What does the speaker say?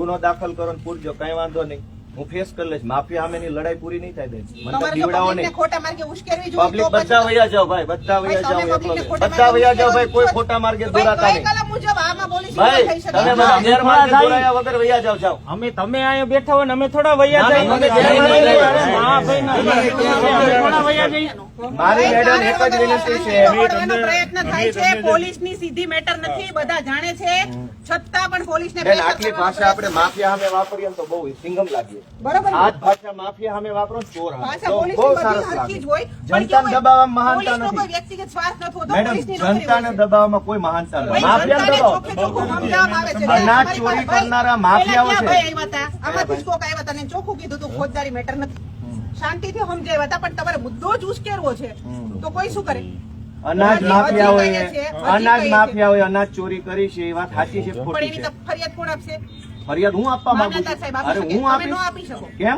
ગુનો દાખલ કરો ને પૂરજો કઈ વાંધો નહીં. હું ફેસ કરી લઈશ. માફી સામેની લડાઈ પૂરી નહીં થાય બેન. મને પબ્લિકને નહીં. ખોટા માર્ગે ઉશ્કેરવી જોઈએ પબ્લિક બધા વયા જાઓ ભાઈ બધા વૈયા જાઓ બધા વયા જાઓ ભાઈ કોઈ ખોટા માર્ગે દોરાતા નહીં. મુજબ આમાં પોલીસ ભાઈ થઈ શકે. તમે નહીં. બધા ગેરમાર્ગે ભાઈ. દોરાયા વગર વયા જાઓ જાઓ. અમે તમે અહીંયા બેઠા હોય અમે થોડા વૈયા જાય. અમે અમે ગેરમાર્ગે હા, ભાઈ, ના, અમે થોડા વૈયા જઈએ મારી મેડમ એક જ વિનંતી છે પ્રયત્ન થાય છે તમને- પોલીસની સીધી મેટર નથી બધા જાણે છે. છતાં પણ પોલીસ ને આટલી ભાષા આપણે માફિયા સામે વાપરીએ તો બહુ સિંગમ લાગીએ. બરોબર? આ ભાષા માફિયા સામે વાપરો ને ચોર બહુ સરસ લાગે જ હોય. પણ જનતાને દબાવવામાં મહાનતા કોઈ નથી. વ્યક્તિગત સ્વાર્થ નથી હોતો, જનતાને દબાવવામાં કોઈ મહાનતા નથી. અનાજ ચોરી કરનારા માફિયાઓ છે. ક્યાં ભાઈ આવ્યા હતા? આમાંથી કોક આવ્યા હતા ચોખ્ખું કીધું હતું ફોજદારી મેટર નથી. શાંતિથી સમજાવ્યા હતા પણ તમારે મુદ્દો જ ઉશ્કેરવો છે. તો કોઈ શું કરે? અનાજ હોય અનાજ કહીએ માફિયા હોય અનાજ ચોરી કરી છે એ વાત સાચી છે પણ ખોટી એની છે? ફરિયાદ કોણ આપશે? ફરિયાદ હું આપવા માંગુ છું? અરે હું આપી શકો. કેમ?